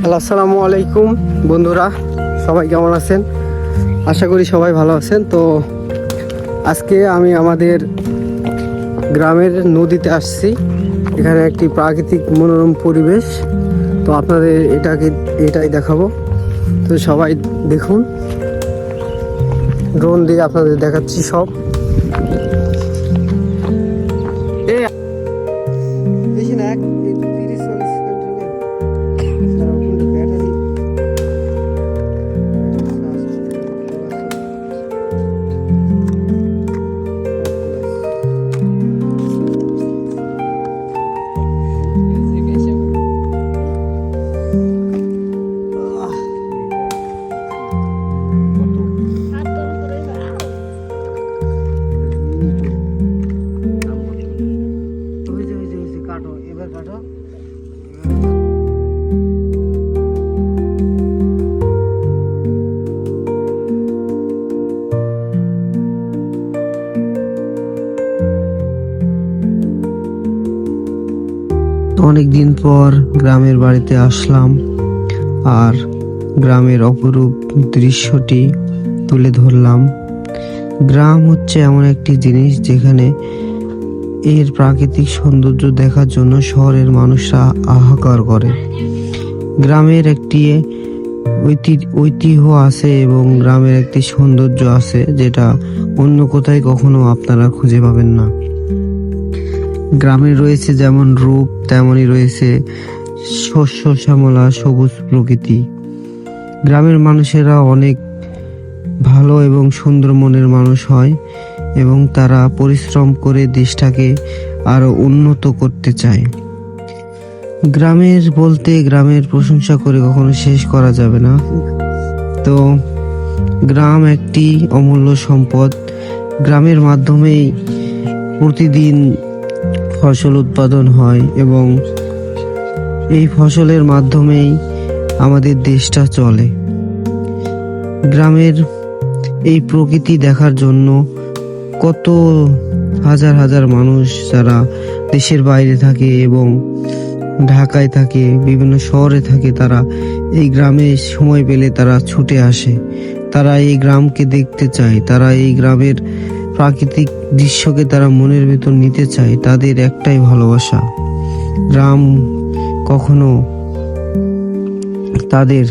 আসসালামু আলাইকুম বন্ধুরা, সবাই কেমন আছেন? আশা করি সবাই ভালো আছেন। তো আজকে আমি আমাদের গ্রামের নদীতে আসছি। এখানে একটি প্রাকৃতিক মনোরম পরিবেশ। তো আপনাদের এটাকে, এটাই দেখাবো। তো সবাই দেখুন। ড্রোন দিয়ে আপনাদের দেখাচ্ছি সব। কাটো, এবার কাটো। অনেক দিন পর গ্রামের বাড়িতে আসলাম আর গ্রামের অপরূপ দৃশ্যটি তুলে ধরলাম। গ্রাম হচ্ছে এমন একটি জিনিস যেখানে এর প্রাকৃতিক সৌন্দর্য দেখার জন্য শহরের মানুষরা আহাকার করে। গ্রামের একটি ঐতি- ঐতিহ্য আছে এবং গ্রামের একটি সৌন্দর্য আছে যেটা অন্য কোথায় কখনো আপনারা খুঁজে পাবেন না। গ্রামে রয়েছে যেমন রূপ তেমনই রয়েছে শস্য, শ্যামলা, সবুজ প্রকৃতি। গ্রামের মানুষেরা অনেক ভালো এবং সুন্দর মনের মানুষ হয়। এবং তারা পরিশ্রম করে দেশটাকে আরও উন্নত করতে চায়। গ্রামের বলতে গ্রামের প্রশংসা করে কখনো শেষ করা যাবে না। তো গ্রাম একটি অমূল্য সম্পদ। গ্রামের মাধ্যমেই প্রতিদিন ফসল উৎপাদন হয় এবং এই ফসলের মাধ্যমেই আমাদের দেশটা চলে। গ্রামের এই প্রকৃতি দেখার জন্য কত হাজার হাজার মানুষ যারা দেশের বাইরে থাকে এবং ঢাকায় থাকে, বিভিন্ন শহরে থাকে, তারা এই গ্রামে সময় পেলে তারা ছুটে আসে। তারা এই গ্রামকে দেখতে চায়, তারা এই গ্রামের প্রাকৃতিক দৃশ্যকে তারা মনের ভেতর নিতে চায়, তাদের একটাই ভালোবাসা। গ্রাম কখনো তাদের,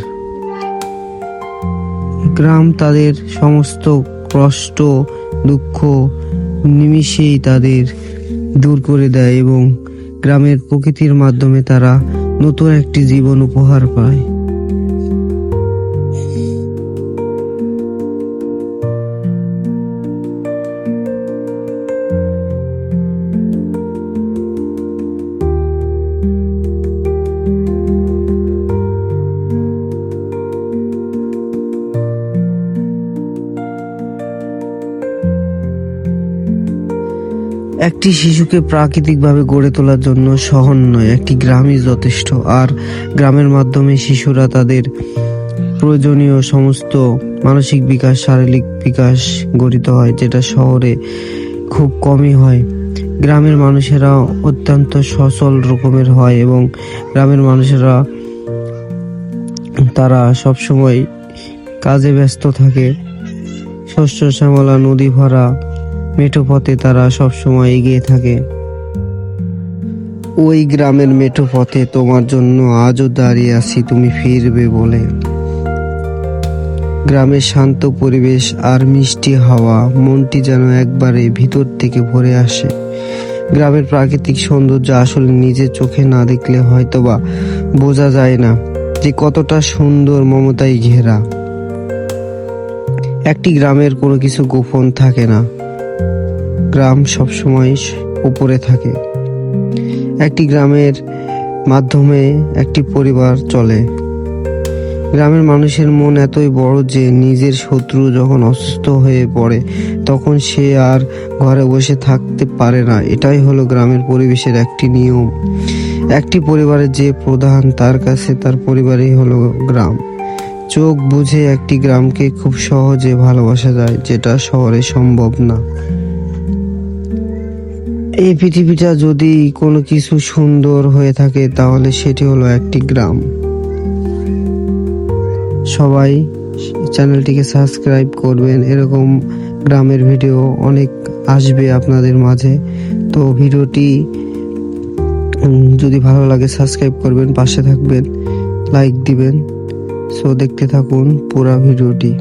গ্রাম তাদের সমস্ত কষ্ট দুঃখ নিমিষেই তাদের দূর করে দেয় এবং গ্রামের প্রকৃতির মাধ্যমে তারা নতুন একটি জীবন উপহার পায়। একটি শিশুকে প্রাকৃতিকভাবে গড়ে তোলার জন্য শহর নয় একটি গ্রামই যথেষ্ট। আর গ্রামের মাধ্যমে শিশুরা তাদের প্রয়োজনীয় সমস্ত মানসিক বিকাশ, শারীরিক বিকাশ গঠিত হয়, যেটা শহরে খুব কমই হয়। গ্রামের মানুষেরা অত্যন্ত সচল রকমের হয় এবং গ্রামের মানুষেরা তারা সবসময় কাজে ব্যস্ত থাকে। শস্য, শ্যামলা, নদী ভরা মেঠো পথে তারা সবসময় এগিয়ে থাকে। ওই গ্রামের মেঠো পথে তোমার জন্য আজও দাঁড়িয়ে আছি, তুমি ফিরবে বলে। গ্রামের শান্ত পরিবেশ আর মিষ্টি হাওয়া মনটি যেন একবারে ভিতর থেকে ভরে আসে। গ্রামের প্রাকৃতিক সৌন্দর্য আসলে নিজের চোখে না দেখলে হয়তোবা বোঝা যায় না যে কতটা সুন্দর মমতায় ঘেরা। একটি গ্রামের কোনো কিছু গোপন থাকে না। গ্রাম সবসময় উপরে থাকে। একটি গ্রামের মাধ্যমে একটি পরিবার চলে। গ্রামের মানুষের মন এতই বড় যে নিজের শত্রু যখন অসুস্থ হয়ে পড়ে, তখন সে আর ঘরে বসে থাকতে পারে না। এটাই হলো গ্রামের পরিবেশের একটি নিয়ম। একটি পরিবারের যে প্রধান, তার কাছে তার পরিবারই হলো গ্রাম। চোখ বুঝে একটি গ্রামকে খুব সহজে ভালোবাসা যায়, যেটা শহরে সম্ভব না। এই পৃথিবীটা যদি কোনো কিছু সুন্দর হয়ে থাকে, তাহলে সেটি হলো একটি গ্রাম। সবাই চ্যানেলটিকে সাবস্ক্রাইব করবেন। এরকম গ্রামের ভিডিও অনেক আসবে আপনাদের মাঝে। তো ভিডিওটি যদি ভালো লাগে সাবস্ক্রাইব করবেন, পাশে থাকবেন, লাইক দিবেন। সো দেখতে থাকুন পুরো ভিডিওটি।